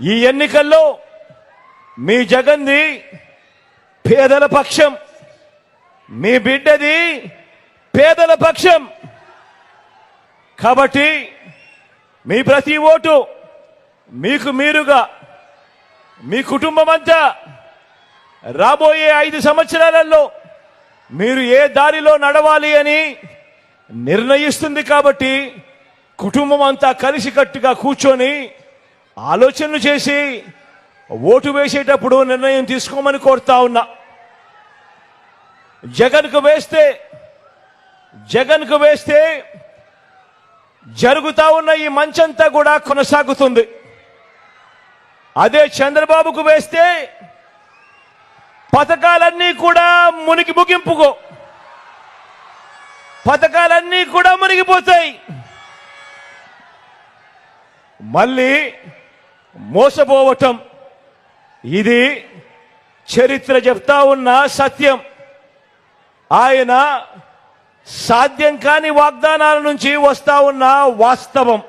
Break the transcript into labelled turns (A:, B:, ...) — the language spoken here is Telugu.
A: ఈ ఎన్నికల్లో మీ జగన్ది పేదల పక్షం మీ బిడ్డది పేదల పక్షం. కాబట్టి మీ ప్రతి ఓటు మీకు మీరుగా మీ కుటుంబం అంతా రాబోయే ఐదు సంవత్సరాలలో మీరు ఏ దారిలో నడవాలి అని నిర్ణయిస్తుంది కాబట్టి కుటుంబం అంతా కలిసికట్టుగా కూర్చొని ఆలోచనలు చేసి ఓటు వేసేటప్పుడు నిర్ణయం తీసుకోమని కోరుతా ఉన్నా. జగన్కు వేస్తే జగన్కు వేస్తే జరుగుతా ఉన్న ఈ మంచంతా కూడా కొనసాగుతుంది. అదే చంద్రబాబుకు వేస్తే పథకాలన్నీ కూడా మునిగి ముగింపుకో. పథకాలన్నీ కూడా మునిగిపోతాయి. మళ్ళీ మోసపోవటం. ఇది చరిత్ర చెప్తా ఉన్న సత్యం. ఆయన సాధ్యం కాని వాగ్దానాల నుంచి వస్తా ఉన్న వాస్తవం.